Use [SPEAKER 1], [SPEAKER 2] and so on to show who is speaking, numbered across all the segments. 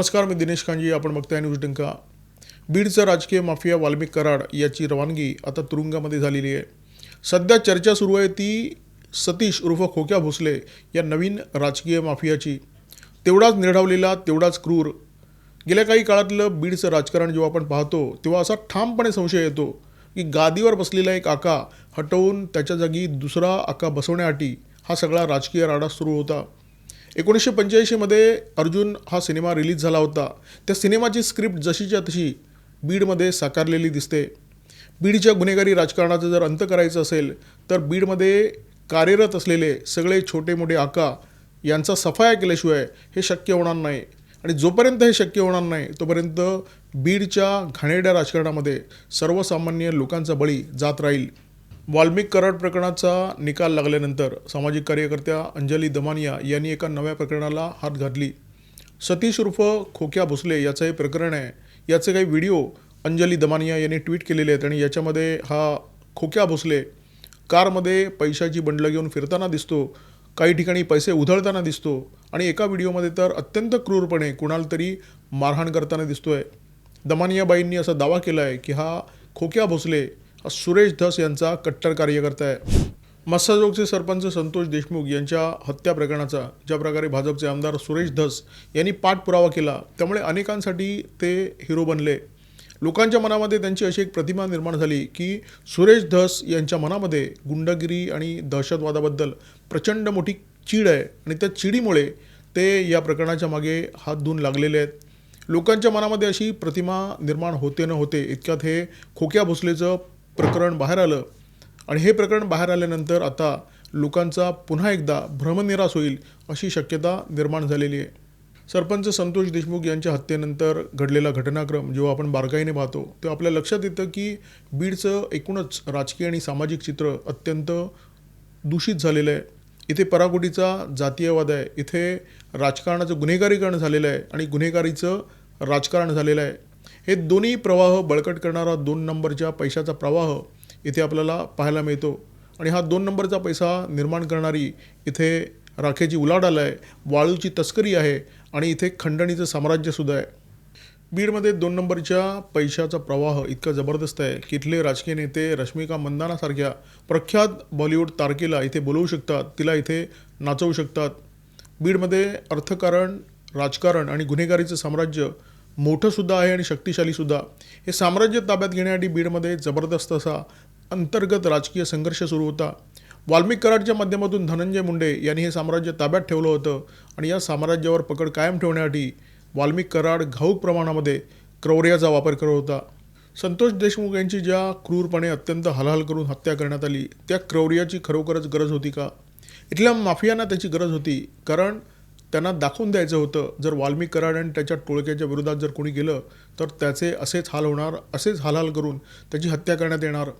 [SPEAKER 1] नमस्कार मी दिनेश कांजी. आपण बघताय न्यूज डंका. बीडचा राजकीय माफिया वाल्मिक कराड याची रवानगी आता तुरुंगामध्ये झालेली आहे. सध्या चर्चा सुरू आहे ती सतीश उर्फ खोक्या भोसले या नवीन राजकीय माफियाची. तेवढाच निर्ढावलेला तेवढाच क्रूर. गेल्या काही काळातलं बीडचं राजकारण जेव्हा आपण पाहतो तेव्हा असा ठामपणे संशय येतो की गादीवर बसलेला एक आका हटवून त्याच्या जागी दुसरा आका बसवण्यासाठी हा सगळा राजकीय राडा सुरू होता. एकोणीसशे पंच्याऐंशीमध्ये अर्जुन हा सिनेमा रिलीज झाला होता. त्या सिनेमाची स्क्रिप्ट जशीच्या तशी बीडमध्ये साकारलेली दिसते. बीडच्या गुन्हेगारी राजकारणाचं जर अंत करायचं असेल तर बीडमध्ये कार्यरत असलेले सगळे छोटे मोठे आका यांचा सफाया केल्याशिवाय हे शक्य होणार नाही. आणि जोपर्यंत हे शक्य होणार नाही तोपर्यंत बीडच्या घाणेरड्या राजकारणामध्ये सर्वसामान्य लोकांचा बळी जात राहील. वाल्मिक कराड प्रकरणाचा निकाल लागल्यानंतर सामाजिक कार्यकर्त्या अंजली दमानिया यांनी एका नव्या प्रकरणाला हात घातली. सतीश उर्फ खोक्या भोसले याचं हे प्रकरण आहे. याचे काही व्हिडिओ अंजली दमानिया यांनी ट्विट केलेले आहेत आणि याच्यामध्ये हा खोक्या भोसले कारमध्ये पैशाची बंडलं घेऊन फिरताना दिसतो काही ठिकाणी पैसे उधळताना दिसतो आणि एका व्हिडिओमध्ये तर अत्यंत क्रूरपणे कुणाला तरी मारहाण करताना दिसतोय. दमानियाबाईंनी असा दावा केला आहे की हा खोक्या भोसले सुरेश धस यांचा कट्टर कार्यकर्ता आहे. मस्साजोगचे सरपंच संतोष देशमुख यांच्या हत्या प्रकरणाचा ज्या प्रकारे भाजपचे आमदार सुरेश धस यांनी पाठपुरावा केला त्यामुळे अनेकांसाठी ते हिरो बनले. लोकांच्या मनामध्ये त्यांची अशी एक प्रतिमा निर्माण झाली की सुरेश धस यांच्या मनामध्ये गुंडगिरी आणि दहशतवादाबद्दल प्रचंड मोठी चीड आहे आणि त्या चिडीमुळे ते या प्रकरणाच्या मागे हात धुवून लागलेले आहेत. लोकांच्या मनामध्ये अशी प्रतिमा निर्माण होते न होते इतक्यात हे खोक्या भोसलेचं प्रकरण बाहेर आलं. आणि हे प्रकरण बाहेर आल्यानंतर आता लोकांचा पुन्हा एकदा भ्रमनिरास होईल अशी शक्यता निर्माण झालेली आहे. सरपंच संतोष देशमुख यांच्या हत्येनंतर घडलेला घटनाक्रम जेव्हा आपण बारकाईने पाहतो तेव्हा आपल्या लक्षात येतं की बीडचं एकूणच राजकीय आणि सामाजिक चित्र अत्यंत दूषित झालेलं आहे. इथे पराकोटीचा जातीयवाद आहे. इथे राजकारणाचं गुन्हेगारीकरण झालेलं आहे आणि गुन्हेगारीचं राजकारण झालेलं आहे. हे दोन्ही प्रवाह बळकट करणारा दोन नंबरच्या पैशाचा प्रवाह इथे आपल्याला पाहायला मिळतो. आणि हा दोन नंबरचा पैसा निर्माण करणारी इथे राखेची उलाढाल आहे वाळूची तस्करी आहे आणि इथे खंडणीचं साम्राज्यसुद्धा आहे. बीडमध्ये दोन नंबरच्या पैशाचा प्रवाह इतका जबरदस्त आहे. की इथले राजकीय नेते रश्मिका मंदानासारख्या प्रख्यात बॉलिवूड तारकेला इथे बोलवू शकतात तिला इथे नाचवू शकतात. बीडमध्ये अर्थकारण राजकारण आणि गुन्हेगारीचं साम्राज्य मोठंसुद्धा आहे आणि शक्तिशालीसुद्धा. हे साम्राज्य ताब्यात घेण्यासाठी बीडमध्ये जबरदस्त असा अंतर्गत राजकीय संघर्ष सुरू होता. वाल्मिक कराडच्या माध्यमातून धनंजय मुंडे यांनी हे साम्राज्य ताब्यात ठेवलं होतं आणि या साम्राज्यावर पकड कायम ठेवण्यासाठी वाल्मिक कराड घाऊक प्रमाणामध्ये क्रौर्याचा वापर करत होता. संतोष देशमुख यांची ज्या क्रूरपणे अत्यंत हलाहल करून हत्या करण्यात आली त्या क्रौर्याची खरोखरच गरज होती का? इथल्या माफियांना त्याची गरज होती कारण त्यांना दाखवून द्यायचं होतं. जर वाल्मिक कराड आणि त्याच्या टोळक्याच्या विरोधात जर कोणी गेलं तर त्याचे असेच हाल होणार असेच हालहाल करून त्याची हत्या करण्यात येणार.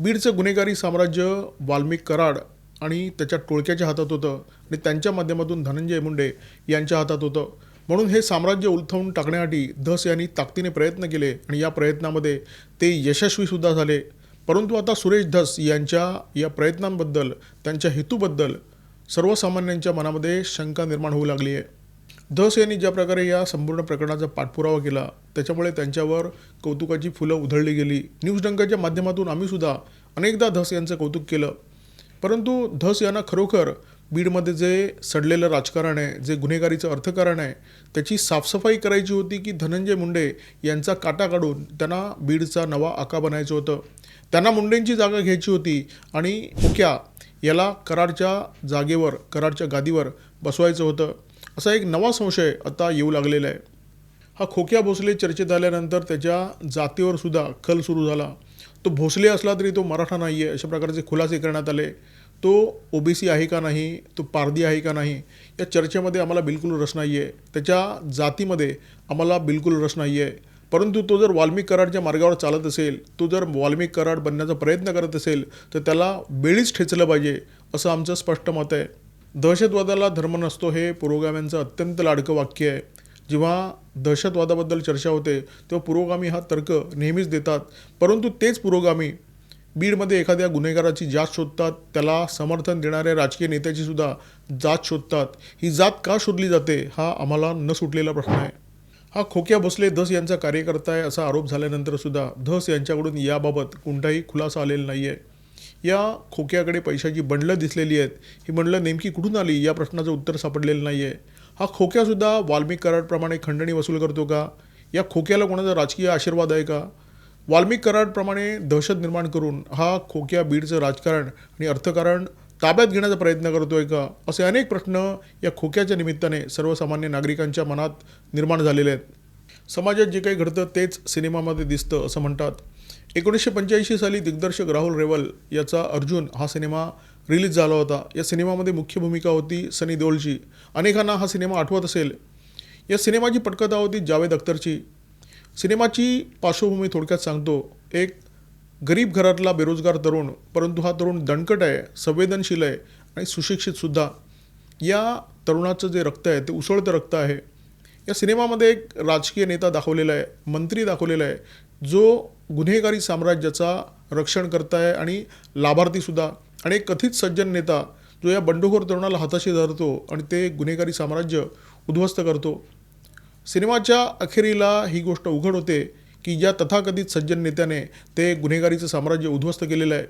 [SPEAKER 1] बीडचं गुन्हेगारी साम्राज्य वाल्मिक कराड आणि त्याच्या टोळक्याच्या हातात होतं आणि त्यांच्या माध्यमातून धनंजय मुंडे यांच्या हातात होतं. म्हणून हे साम्राज्य उलथवून टाकण्यासाठी धस यांनी ताकदीने प्रयत्न केले आणि या प्रयत्नामध्ये ते यशस्वीसुद्धा झाले. परंतु आता सुरेश धस यांच्या या प्रयत्नांबद्दल त्यांच्या हेतूबद्दल सर्वसामान्यांच्या मनामध्ये शंका निर्माण होऊ लागली आहे. धस यांनी ज्या प्रकारे या संपूर्ण प्रकरणाचा पाठपुरावा केला त्याच्यामुळे त्यांच्यावर कौतुकाची फुलं उधळली गेली. न्यूज डंकाच्या माध्यमातून आम्हीसुद्धा अनेकदा धस यांचं कौतुक केलं. परंतु धस यांना खरोखर बीडमध्ये जे सडलेलं राजकारण आहे जे गुन्हेगारीचं अर्थकारण आहे त्याची साफसफाई करायची होती की धनंजय मुंडे यांचा काटा काढून त्यांना बीडचा नवा आका बनायचं होतं? त्यांना मुंडेंची जागा घ्यायची होती आणि हुक्या याला कराडच्या जागेवर कराडच्या गादीवर बसवायचं होतं. असा एक नवा संशय आता येऊ लागलेला आहे. हा खोक्या भोसले चर्चेत आल्यानंतर त्याच्या जातीवर सुद्धा खल सुरू झाला. तो भोसले असला तरी तो मराठा नाही आहे अशा प्रकारचे खुलासे करण्यात आले. तो ओबीसी आहे का नाही तो पारधी आहे का नाही या चर्चेमध्ये आम्हाला बिलकुल रस नाही आहे त्याच्या जातीमध्ये आम्हाला बिलकुल रस नाही आहे परंतु तो जर वाल्मिक कराडच्या मार्गावर चालत असेल तो जर वाल्मिक कराड बनण्याचा प्रयत्न करत असेल तर त्याला बेळीच ठेचलं पाहिजे असं आमचं स्पष्ट मत आहे. दहशतवादाला धर्म नसतो हे पुरोगाम्यांचं अत्यंत लाडकं वाक्य आहे. जेव्हा दहशतवादाबद्दल चर्चा होते तेव्हा पुरोगामी हा तर्क नेहमीच देतात. परंतु तेच पुरोगामी बीडमध्ये एखाद्या गुन्हेगाराची जात शोधतात त्याला समर्थन देणाऱ्या राजकीय नेत्याची सुद्धा जात शोधतात. ही जात का शोधली जाते हा आम्हाला न सुटलेला प्रश्न आहे. हा खोक्या भोसले धस यांचा कार्यकर्ता आहे असा आरोप झाल्यानंतर सुद्धा धस यांच्याकडून याबाबत कोणताही खुलासा आलेला नाही आहे या खोक्याकडे पैशाची बंडलं दिसलेली आहेत. ही बंडलं नेमकी कुठून आली या प्रश्नाचं उत्तर सापडलेलं नाही आहे हा खोक्यासुद्धा वाल्मिक कराडप्रमाणे खंडणी वसूल करतो का? या खोक्याला कोणाचा राजकीय आशीर्वाद आहे का? वाल्मिक कराडप्रमाणे दहशत निर्माण करून हा खोक्या बीडचं राजकारण आणि अर्थकारण ताब्यात घेण्याचा प्रयत्न करतोय का? असे अनेक प्रश्न या खोक्याच्या निमित्ताने सर्वसामान्य नागरिकांच्या मनात निर्माण झालेले आहेत. समाजात जे काही घडतं तेच सिनेमामध्ये दिसतं असं म्हणतात. एकोणीसशे पंच्याऐंशी साली दिग्दर्शक राहुल रेवल याचा अर्जुन हा सिनेमा रिलीज झाला होता. या सिनेमामध्ये मुख्य भूमिका होती सनी देओलची. अनेकांना हा सिनेमा आठवत असेल. या सिनेमाची पटकथा होती जावेद अख्तरची. सिनेमाची पार्श्वभूमी थोडक्यात सांगतो. एक गरीब घरातला बेरोजगार तरुण परंतु हा तरुण दणकट आहे संवेदनशील आहे आणि सुशिक्षितसुद्धा या तरुणाचं जे रक्त आहे ते उसळतं रक्त आहे. या सिनेमामध्ये एक राजकीय नेता दाखवलेला आहे मंत्री दाखवलेला आहे जो गुन्हेगारी साम्राज्याचा रक्षण करताय आणि लाभार्थीसुद्धा आणि एक कथित सज्जन नेता जो या बंडखोर तरुणाला हाताशी धरतो आणि ते गुन्हेगारी साम्राज्य उद्ध्वस्त करतो. सिनेमाच्या अखेरीला ही गोष्ट उघड होते. की ज्या तथाकथित सज्जन नेत्याने ते गुन्हेगारीचं साम्राज्य उद्ध्वस्त केलेलं आहे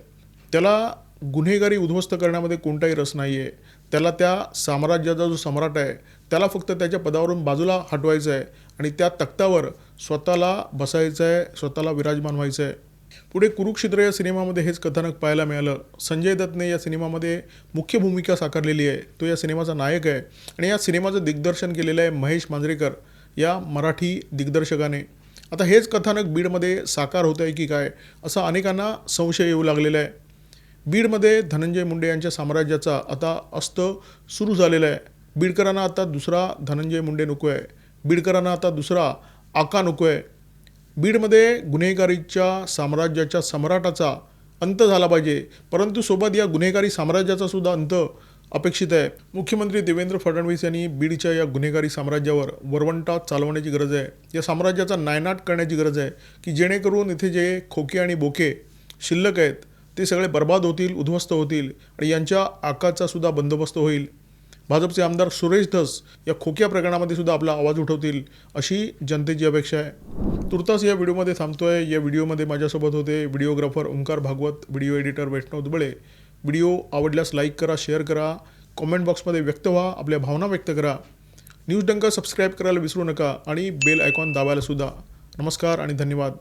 [SPEAKER 1] त्याला गुन्हेगारी उद्ध्वस्त करण्यामध्ये कोणताही रस नाही आहे त्याला त्या साम्राज्याचा जो सम्राट आहे त्याला फक्त त्याच्या पदावरून बाजूला हटवायचं आहे आणि त्या तख्तावर स्वतःला बसायचं आहे स्वतःला विराजमान व्हायचं आहे. पुढे कुरुक्षेत्र या सिनेमामध्ये हेच कथानक पाहायला मिळालं. संजय दत्तने या सिनेमामध्ये मुख्य भूमिका साकारलेली आहे. तो या सिनेमाचा नायक आहे आणि या सिनेमाचं दिग्दर्शन केलेलं आहे महेश मांजरेकर या मराठी दिग्दर्शकाने. आता हेच कथानक बीडमध्ये साकार होत आहे की काय असा अनेकांना संशय येऊ लागलेला आहे. बीडमध्ये धनंजय मुंडे यांच्या साम्राज्याचा आता अस्त सुरू झालेला आहे. बीडकरांना आता दुसरा धनंजय मुंडे नको आहे. बीडकरांना आता दुसरा आका नको आहे. बीडमध्ये गुन्हेगारीच्या साम्राज्याच्या सम्राटाचा अंत झाला पाहिजे परंतु सोबत या गुन्हेगारी साम्राज्याचा सुद्धा अंत अपेक्षित आहे. मुख्यमंत्री देवेंद्र फडणवीस यांनी बीडच्या या गुन्हेगारी साम्राज्यावर वरवंटा चालवण्याची गरज आहे. या साम्राज्याचा नायनाट करण्याची गरज आहे की जेणेकरून इथे जे खोके आणि बोके शिल्लक आहेत ते सगळे बर्बाद होतील उद्ध्वस्त होतील आणि यांच्या आकाचा सुद्धा बंदोबस्त होईल. भाजपचे आमदार सुरेश धस या खोक्या प्रकरणामध्ये सुद्धा आपला आवाज उठवतील अशी जनतेची अपेक्षा आहे. तुर्तास या व्हिडिओमध्ये थांबतोय. या व्हिडिओमध्ये माझ्यासोबत होते videographer Omkar Bhagwat video editor Vaishnav Dubale. Video आवडल्यास लाईक करा शेअर करा कॉमेंट बॉक्समध्ये व्यक्त व्हा आपल्या भावना व्यक्त करा. न्यूज डंका सबस्क्राईब करायला विसरू नका आणि बेल आयकॉन दाबायला सुद्धा. नमस्कार आणि धन्यवाद.